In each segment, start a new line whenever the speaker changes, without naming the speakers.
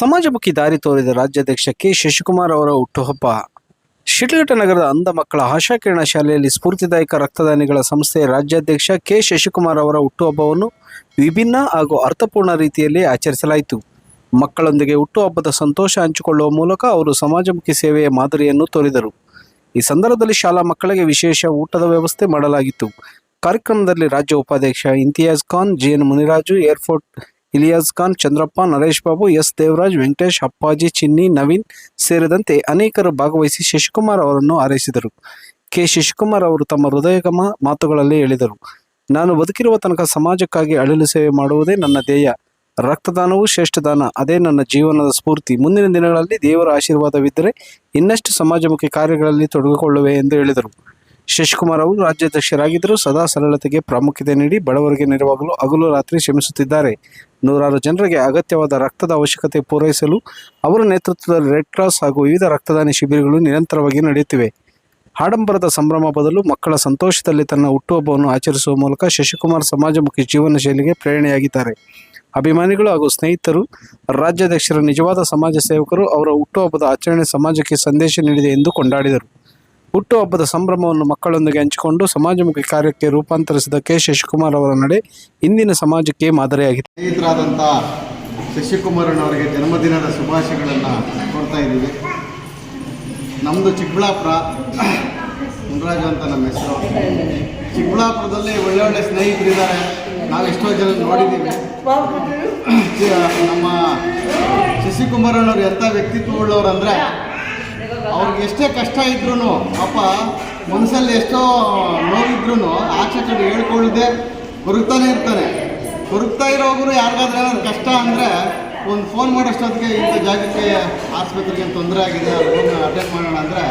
ಸಮಾಜಮುಖಿ ದಾರಿ ತೋರಿದ ರಾಜ್ಯಾಧ್ಯಕ್ಷ ಕೆ. ಶಶಿಕುಮಾರ್ ಅವರ ಹುಟ್ಟುಹಬ್ಬ. ಶಿಡ್ಲಘಟ್ಟ ನಗರದ ಅಂಧ ಮಕ್ಕಳ ಆಶಾಕಿರಣ ಶಾಲೆಯಲ್ಲಿ ಸ್ಫೂರ್ತಿದಾಯಕ ರಕ್ತದಾನಿಗಳ ಸಂಸ್ಥೆಯ ರಾಜ್ಯಾಧ್ಯಕ್ಷ ಕೆ. ಶಶಿಕುಮಾರ್ ಅವರ ಹುಟ್ಟುಹಬ್ಬವನ್ನು ವಿಭಿನ್ನ ಹಾಗೂ ಅರ್ಥಪೂರ್ಣ ರೀತಿಯಲ್ಲಿ ಆಚರಿಸಲಾಯಿತು. ಮಕ್ಕಳೊಂದಿಗೆ ಹುಟ್ಟುಹಬ್ಬದ ಸಂತೋಷ ಹಂಚಿಕೊಳ್ಳುವ ಮೂಲಕ ಅವರು ಸಮಾಜಮುಖಿ ಸೇವೆಯ ಮಾದರಿಯನ್ನು ತೋರಿದರು. ಈ ಸಂದರ್ಭದಲ್ಲಿ ಶಾಲಾ ಮಕ್ಕಳಿಗೆ ವಿಶೇಷ ಊಟದ ವ್ಯವಸ್ಥೆ ಮಾಡಲಾಗಿತ್ತು. ಕಾರ್ಯಕ್ರಮದಲ್ಲಿ ರಾಜ್ಯ ಉಪಾಧ್ಯಕ್ಷ Imtiaz Khan GN Muniraju, airport Ilyas Khan, Chandrappa, Naresh Babu, S. Devaraj, Venkatesh, Appaji, Chinni, Naveen ಸೇರಿದಂತೆ ಅನೇಕರು ಭಾಗವಹಿಸಿ ಶಶಿಕುಮಾರ್ ಅವರನ್ನು ಹಾರೈಸಿದರು. ಕೆ. ಶಶಿಕುಮಾರ್ ಅವರು ತಮ್ಮ ಹೃದಯಗಮ ಮಾತುಗಳಲ್ಲಿ ಹೇಳಿದರು, ನಾನು ಬದುಕಿರುವ ತನಕ ಸಮಾಜಕ್ಕಾಗಿ ಅಳಿಲು ಸೇವೆ ಮಾಡುವುದೇ ನನ್ನ ಧ್ಯೇಯ. ರಕ್ತದಾನವು ಶ್ರೇಷ್ಠ ದಾನ, ಅದೇ ನನ್ನ ಜೀವನದ ಸ್ಫೂರ್ತಿ. ಮುಂದಿನ ದಿನಗಳಲ್ಲಿ ದೇವರ ಆಶೀರ್ವಾದವಿದ್ದರೆ ಇನ್ನಷ್ಟು ಸಮಾಜಮುಖಿ ಕಾರ್ಯಗಳಲ್ಲಿ ತೊಡಗಿಕೊಳ್ಳುವೆ ಎಂದು ಹೇಳಿದರು. ಶಶಿಕುಮಾರ್ ಅವರು ರಾಜ್ಯಾಧ್ಯಕ್ಷರಾಗಿದ್ದರೂ ಸದಾ ಸರಳತೆಗೆ ಪ್ರಾಮುಖ್ಯತೆ ನೀಡಿ ಬಡವರಿಗೆ ನೆರವಾಗಲು ಹಗಲು ರಾತ್ರಿ ಶ್ರಮಿಸುತ್ತಿದ್ದಾರೆ. ನೂರಾರು ಜನರಿಗೆ ಅಗತ್ಯವಾದ ರಕ್ತದ ಅವಶ್ಯಕತೆ ಪೂರೈಸಲು ಅವರ ನೇತೃತ್ವದಲ್ಲಿ ರೆಡ್ ಕ್ರಾಸ್ ಹಾಗೂ ವಿವಿಧ ರಕ್ತದಾನಿ ಶಿಬಿರಗಳು ನಿರಂತರವಾಗಿ ನಡೆಯುತ್ತಿವೆ. ಆಡಂಬರದ ಸಂಭ್ರಮ ಬದಲು ಮಕ್ಕಳ ಸಂತೋಷದಲ್ಲಿ ತನ್ನ ಹುಟ್ಟುಹಬ್ಬವನ್ನು ಆಚರಿಸುವ ಮೂಲಕ ಶಶಿಕುಮಾರ್ ಸಮಾಜಮುಖಿ ಜೀವನ ಶೈಲಿಗೆ ಪ್ರೇರಣೆಯಾಗಿದ್ದಾರೆ. ಅಭಿಮಾನಿಗಳು ಹಾಗೂ ಸ್ನೇಹಿತರು, ರಾಜ್ಯಾಧ್ಯಕ್ಷರ ನಿಜವಾದ ಸಮಾಜ ಸೇವಕರು ಅವರ ಹುಟ್ಟುಹಬ್ಬದ ಆಚರಣೆ ಸಮಾಜಕ್ಕೆ ಸಂದೇಶ ನೀಡಿದೆ ಎಂದು ಕೊಂಡಾಡಿದರು. ಹುಟ್ಟುಹಬ್ಬದ ಸಂಭ್ರಮವನ್ನು ಮಕ್ಕಳೊಂದಿಗೆ ಹಂಚಿಕೊಂಡು ಸಮಾಜಮುಖಿ ಕಾರ್ಯಕ್ಕೆ ರೂಪಾಂತರಿಸಿದ ಕೆ. ಶಶಿಕುಮಾರ್ ಅವರ ನಡೆ ಇಂದಿನ ಸಮಾಜಕ್ಕೆ ಮಾದರಿಯಾಗಿದೆ.
ಸ್ನೇಹಿತರಾದಂಥ ಶಶಿಕುಮಾರನವರಿಗೆ ಜನ್ಮದಿನದ ಶುಭಾಶಯಗಳನ್ನು ಕೊಡ್ತಾ ಇದ್ದೀವಿ. ನಮ್ಮದು ಚಿಕ್ಕಬಳ್ಳಾಪುರ. ಮುನ್ರಾಜು ಅಂತ ನಮ್ಮ ಹೆಸರು. ಚಿಕ್ಕಬಳ್ಳಾಪುರದಲ್ಲಿ ಒಳ್ಳೆ ಒಳ್ಳೆ ಸ್ನೇಹಿತರಿದ್ದಾರೆ. ನಾವು ಎಷ್ಟೋ ಜನ ನೋಡಿದ್ದೀವಿ. ನಮ್ಮ ಶಶಿಕುಮಾರನವರು ಎಂಥ ವ್ಯಕ್ತಿತ್ವ ಉಳ್ಳವ್ರು ಅಂದರೆ ಅವ್ರಿಗೆ ಎಷ್ಟೇ ಕಷ್ಟ ಇದ್ರೂ ಪಾಪ ಮನಸ್ಸಲ್ಲಿ ಎಷ್ಟೋ ನೋವಿದ್ರೂ ಆಚೆ ಕಡೆ ಹೇಳ್ಕೊಳ್ಳದೆ ಕೊರಗ್ತಾನೆ ಇರ್ತಾನೆ. ಕೊರಗ್ತಾ ಇರೋರು ಯಾರಿಗಾದ್ರೆ ಕಷ್ಟ ಅಂದರೆ ಒಂದು ಫೋನ್ ಮಾಡೋಷ್ಟೊತ್ತಿಗೆ ಇಂಥ ಜಾಗಕ್ಕೆ ಆಸ್ಪತ್ರೆಗೆ ತೊಂದರೆ ಆಗಿದೆ ಹೋಗಿ ಅಟೆಂಡ್ ಮಾಡೋಣ ಅಂದರೆ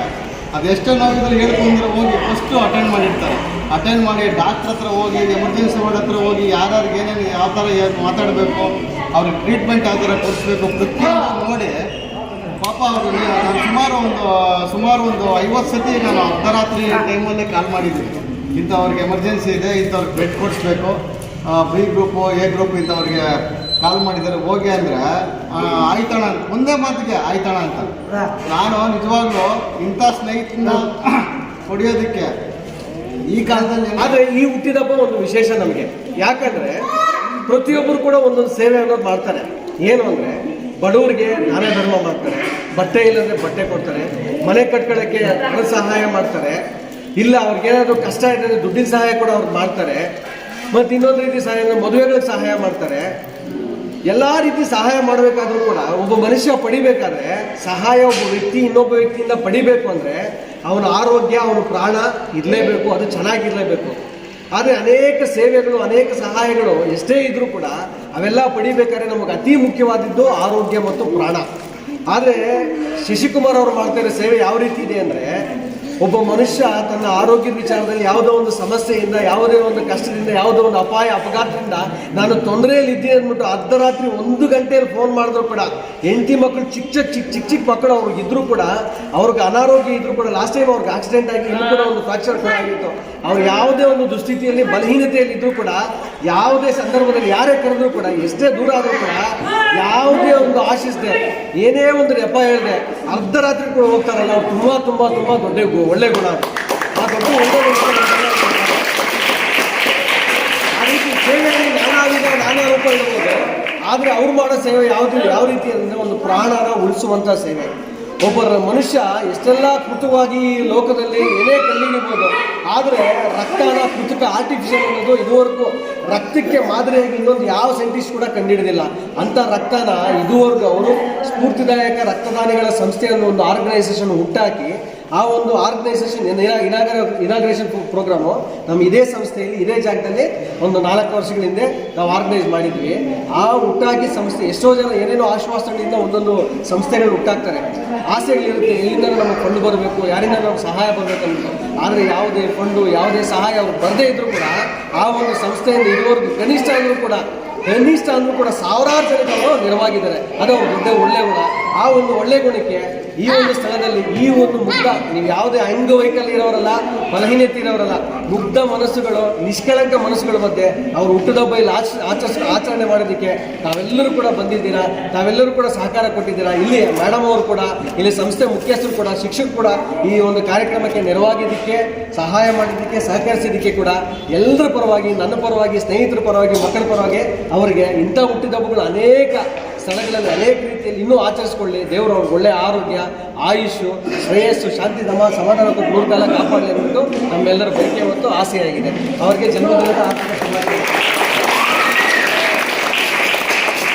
ಅದೆಷ್ಟೇ ನೋವಿದ್ರು ಹೇಳ್ಕೊಂಡ್ರೆ ಹೋಗಿ ಫಸ್ಟು ಅಟೆಂಡ್ ಮಾಡಿರ್ತಾರೆ. ಅಟೆಂಡ್ ಮಾಡಿ ಡಾಕ್ಟ್ರ್ ಹತ್ರ ಹೋಗಿ ಎಮರ್ಜೆನ್ಸಿ ವಾರ್ಡ್ ಹತ್ರ ಹೋಗಿ ಯಾರ್ಯಾರಿಗೆ ಏನೇನು ಯಾವ ಥರ ಮಾತಾಡಬೇಕು, ಅವ್ರಿಗೆ ಟ್ರೀಟ್ಮೆಂಟ್ ಯಾವ ಥರ ಕೊಡಿಸ್ಬೇಕು ಪ್ರತಿಯೊಂದು ನೋಡಿ ಪಾಪ ಅವರು ನಾನು ಸುಮಾರು ಒಂದು ಸುಮಾರು ಒಂದು ಐವತ್ತು ಸತಿ ನಾನು ಅರ್ಧರಾತ್ರಿ ಟೈಮಲ್ಲೇ ಕಾಲ್ ಮಾಡಿದ್ದೀನಿ ಇಂಥವ್ರಿಗೆ ಎಮರ್ಜೆನ್ಸಿ ಇದೆ ಇಂಥವ್ರಿಗೆ ಬೆಡ್ ಕೊಡಿಸ್ಬೇಕು. ಬಿ ಗ್ರೂಪು ಎ ಗ್ರೂಪ್ ಇಂಥವ್ರಿಗೆ ಕಾಲ್ ಮಾಡಿದ್ದಾರೆ. ಹೋಗಿ ಅಂದರೆ ಆಯ್ತಣ ಅಂತ ಒಂದೇ ಮಾತಿಗೆ ಆಯ್ತಣ ಅಂತ. ನಾನು ನಿಜವಾಗ್ಲೂ ಇಂಥ ಸ್ನೇಹಿತನ ಹೊಡೆಯೋದಕ್ಕೆ ಈ ಕಾಲದಲ್ಲಿ
ಆದರೆ ಈ ಹುಟ್ಟಿದಪ್ಪ ಒಂದು ವಿಶೇಷ ನಮಗೆ. ಯಾಕಂದರೆ ಪ್ರತಿಯೊಬ್ಬರು ಕೂಡ ಒಂದೊಂದು ಸೇವೆ ಅನ್ನೋದು ಮಾಡ್ತಾರೆ. ಏನು ಅಂದರೆ ಬಡವರಿಗೆ ನಾನೇ ಧರ್ಮ ಮಾಡ್ತಾರೆ. ಬಟ್ಟೆ ಇಲ್ಲಂದ್ರೆ ಬಟ್ಟೆ ಕೊಡ್ತಾರೆ. ಮನೆ ಕಟ್ಕೊಳ್ಳೋಕ್ಕೆ ಹಣ ಸಹಾಯ ಮಾಡ್ತಾರೆ. ಇಲ್ಲ ಅವ್ರಿಗೇನಾದರೂ ಕಷ್ಟ ಇದ್ದರೆ ದುಡ್ಡಿನ ಸಹಾಯ ಕೂಡ ಅವ್ರು ಮಾಡ್ತಾರೆ. ಮತ್ತು ಇನ್ನೊಂದು ರೀತಿ ಸಹಾಯ ಅಂದರೆ ಮದುವೆಗಳಿಗೆ ಸಹಾಯ ಮಾಡ್ತಾರೆ. ಎಲ್ಲ ರೀತಿ ಸಹಾಯ ಮಾಡಬೇಕಾದ್ರೂ ಕೂಡ ಒಬ್ಬ ಮನುಷ್ಯ ಪಡಿಬೇಕಾದ್ರೆ, ಸಹಾಯ ಒಬ್ಬ ವ್ಯಕ್ತಿ ಇನ್ನೊಬ್ಬ ವ್ಯಕ್ತಿಯಿಂದ ಪಡಿಬೇಕು ಅಂದರೆ ಅವನ ಆರೋಗ್ಯ, ಅವನ ಪ್ರಾಣ ಇರಲೇಬೇಕು, ಅದು ಚೆನ್ನಾಗಿರಲೇಬೇಕು. ಆದರೆ ಅನೇಕ ಸೇವೆಗಳು, ಅನೇಕ ಸಹಾಯಗಳು ಎಷ್ಟೇ ಇದ್ದರೂ ಕೂಡ ಅವೆಲ್ಲ ಪಡಿಬೇಕಾದ್ರೆ ನಮಗೆ ಅತಿ ಮುಖ್ಯವಾದದ್ದು ಆರೋಗ್ಯ ಮತ್ತು ಪ್ರಾಣ. ಆದರೆ ಶಶಿಕುಮಾರ್ ಅವರು ಮಾಡ್ತಾ ಇರೋ ಸೇವೆ ಯಾವ ರೀತಿ ಇದೆ ಅಂದರೆ ಒಬ್ಬ ಮನುಷ್ಯ ತನ್ನ ಆರೋಗ್ಯದ ವಿಚಾರದಲ್ಲಿ ಯಾವುದೋ ಒಂದು ಸಮಸ್ಯೆಯಿಂದ, ಯಾವುದೇ ಒಂದು ಕಷ್ಟದಿಂದ, ಯಾವುದೋ ಒಂದು ಅಪಾಯ, ಅಪಘಾತದಿಂದ ನಾನು ತೊಂದರೆಯಲ್ಲಿ ಇದ್ದೀನಿ ಅಂದ್ಬಿಟ್ಟು ಅರ್ಧರಾತ್ರಿ ಒಂದು ಗಂಟೆಯಲ್ಲಿ ಫೋನ್ ಮಾಡಿದ್ರು ಕೂಡ, ಹೆಂಡತಿ ಮಕ್ಕಳು ಚಿಕ್ಕ ಚಿಕ್ಕ ಚಿಕ್ಕ ಚಿಕ್ಕ ಚಿಕ್ಕ ಮಕ್ಕಳು ಅವ್ರಿಗೆ ಇದ್ರೂ ಕೂಡ, ಅವ್ರಿಗೆ ಅನಾರೋಗ್ಯ ಇದ್ದರೂ ಕೂಡ ಲಾಸ್ಟ್ ಟೈಮ್ ಅವ್ರಿಗೆ ಆಕ್ಸಿಡೆಂಟ್ ಆಗಿ ಇಲ್ಲೂ ಕೂಡ ಒಂದು ಫ್ರಾಕ್ಚರ್ ಕೂಡ ಆಗಿತ್ತು. ಅವ್ರು ಯಾವುದೇ ಒಂದು ದುಸ್ಥಿತಿಯಲ್ಲಿ, ಬಲಹೀನತೆಯಲ್ಲಿ ಇದ್ದರೂ ಕೂಡ, ಯಾವುದೇ ಸಂದರ್ಭದಲ್ಲಿ ಯಾರೇ ಕರೆದ್ರೂ ಕೂಡ, ಎಷ್ಟೇ ದೂರ ಆದರೂ ಕೂಡ ಯಾವುದೇ ಒಂದು ಆಶಿಸಿದೆ ಏನೇ ಒಂದು ನೆಪ ಹೇಳಿದೆ, ಅರ್ಧರಾತ್ರಿ ಕೂಡ ಹೋಗ್ತಾರಲ್ಲ, ಅವ್ರು ತುಂಬ ತುಂಬ ತುಂಬ ದೊಡ್ಡ ಗು- ಒಳ್ಳೆ ಗುಣ. ಆ ದೊಡ್ಡ ಒಳ್ಳೆ ಗುಣ ಆ ರೀತಿ ಸೇವೆಯಲ್ಲಿ ನಾನಾ ನಾನಾ ಇರ್ಬೋದು. ಆದರೆ ಅವ್ರು ಮಾಡೋ ಸೇವೆ ಯಾವುದು, ಯಾವ ರೀತಿ ಅಂದರೆ ಒಂದು ಪ್ರಾಣನ ಉಳಿಸುವಂಥ ಸೇವೆ. ಒಬ್ಬ ಮನುಷ್ಯ ಎಷ್ಟೆಲ್ಲ ಕೃತವಾಗಿ ಲೋಕದಲ್ಲಿ ಏನೇ ಕಲ್ಲಿಗಿರ್ಬೋದು ಆದರೆ ರಕ್ತನ ಕೃತಕ ಆರ್ಟಿಫಿಷಿಯಲ್ ಅನ್ನೋದು ಇದುವರೆಗೂ ರಕ್ತಕ್ಕೆ ಮಾದರಿಯಾಗಿ ಇನ್ನೊಂದು ಯಾವ ಸೈಂಟಿಸ್ಟ್ ಕೂಡ ಕಂಡುಹಿಡಿದಿಲ್ಲ ಅಂಥ ರಕ್ತನ ಇದುವರೆಗೂ ಅವರು ಸ್ಫೂರ್ತಿದಾಯಕ ರಕ್ತದಾನಿಗಳ ಸಂಸ್ಥೆ ಅನ್ನೋ ಒಂದು ಆರ್ಗನೈಸೇಷನ್ ಹುಟ್ಟಾಕಿ ಆ ಒಂದು ಆರ್ಗನೈಸೇಷನ್ ಇನಾಗರ ಇನಾಗ್ರೇಷನ್ ಪ್ರೋಗ್ರಾಮು ನಮ್ಮ ಇದೇ ಸಂಸ್ಥೆಯಲ್ಲಿ, ಇದೇ ಜಾಗದಲ್ಲಿ ಒಂದು ನಾಲ್ಕು ವರ್ಷಗಳ ಹಿಂದೆ ನಾವು ಆರ್ಗನೈಸ್ ಮಾಡಿದ್ವಿ. ಆ ಹುಟ್ಟಾಗಿ ಸಂಸ್ಥೆ, ಎಷ್ಟೋ ಜನ ಏನೇನೋ ಆಶ್ವಾಸಗಳಿಂದ ಒಂದೊಂದು ಸಂಸ್ಥೆಗಳು ಹುಟ್ಟಾಗ್ತಾರೆ ಆಸೆಗಳಿರುತ್ತೆ, ಎಲ್ಲಿಂದ ನಮಗೆ ಫಂಡ್ ಬರಬೇಕು, ಯಾರಿಂದ ನಮ್ಗೆ ಸಹಾಯ ಬರಬೇಕು ಆದರೆ ಯಾವುದೇ ಫಂಡು ಯಾವುದೇ ಸಹಾಯ ಅವ್ರು ಬರದೇ ಇದ್ರೂ ಕೂಡ, ಆ ಒಂದು ಸಂಸ್ಥೆಯಿಂದ ಇದುವರೆಗೂ ಕನಿಷ್ಠ ಆದರೂ ಕೂಡ, ಕನಿಷ್ಠ ಅಂದರೂ ಕೂಡ ಸಾವಿರಾರು ಜನಗಳು ನೆರವಾಗಿದ್ದಾರೆ. ಅದು ಅವ್ರ ದೊಡ್ಡ ಒಳ್ಳೆ ಗುಣ. ಆ ಒಂದು ಒಳ್ಳೆ ಗುಣಕ್ಕೆ ಈ ಒಂದು ಸ್ಥಳದಲ್ಲಿ ಈ ಒಂದು ಮುಗ್ಧ ನೀವು ಯಾವುದೇ ಅಂಗವೈಕಲ್ಯ ಇರೋರಲ್ಲ ಬಲಹೀನತೆ ಇರೋರಲ್ಲ ಮುಗ್ಧ ಮನಸ್ಸುಗಳು ನಿಷ್ಕಳಂಕ ಮನಸ್ಸುಗಳ ಮಧ್ಯೆ ಅವ್ರು ಹುಟ್ಟಿದಬ್ಬ ಇಲ್ಲಿ ಆಚ ಆಚರಿಸ ಆಚರಣೆ ಮಾಡೋದಕ್ಕೆ ತಾವೆಲ್ಲರೂ ಕೂಡ ಬಂದಿದ್ದೀರಾ ತಾವೆಲ್ಲರೂ ಕೂಡ ಸಹಕಾರ ಕೊಟ್ಟಿದ್ದೀರಾ ಇಲ್ಲಿ ಮೇಡಮ್ ಅವರು ಕೂಡ ಇಲ್ಲಿ ಸಂಸ್ಥೆ ಮುಖ್ಯಸ್ಥರು ಕೂಡ ಶಿಕ್ಷಕರು ಕೂಡ ಈ ಒಂದು ಕಾರ್ಯಕ್ರಮಕ್ಕೆ ನೆರವಾಗಿದ್ದಕ್ಕೆ ಸಹಾಯ ಮಾಡಿದ್ದಕ್ಕೆ ಸಹಕರಿಸಿದ್ದಕ್ಕೆ ಕೂಡ ಎಲ್ಲರ ಪರವಾಗಿ ನನ್ನ ಪರವಾಗಿ ಸ್ನೇಹಿತರ ಪರವಾಗಿ ಮಕ್ಕಳ ಪರವಾಗಿ ಅವರಿಗೆ ಇಂಥ ಹುಟ್ಟಿದಬ್ಬಗಳು ಅನೇಕ ಸ್ಥಳಗಳಲ್ಲಿ ಅನೇಕ ರೀತಿಯಲ್ಲಿ ಇನ್ನೂ ಆಚರಿಸ್ಕೊಳ್ಳಿ. ದೇವರು ಅವ್ರಿಗೆ ಒಳ್ಳೆಯ ಆರೋಗ್ಯ, ಆಯುಷು, ಶ್ರೇಯಸ್ಸು, ಶಾಂತಿ, ಧಮ, ಸಮಾಧಾನ ಕೊಟ್ಟು ಮೂರ್ಕಾಲ ಕಾಲ ಕಾಪಾಡಲಿ ಅನ್ನೋದು ನಮ್ಮೆಲ್ಲರ ಬಯಕೆ ಮತ್ತು ಆಸೆಯಾಗಿದೆ. ಅವರಿಗೆ ಜನ್ಮದಿನದ ಆರ್ಥಿಕ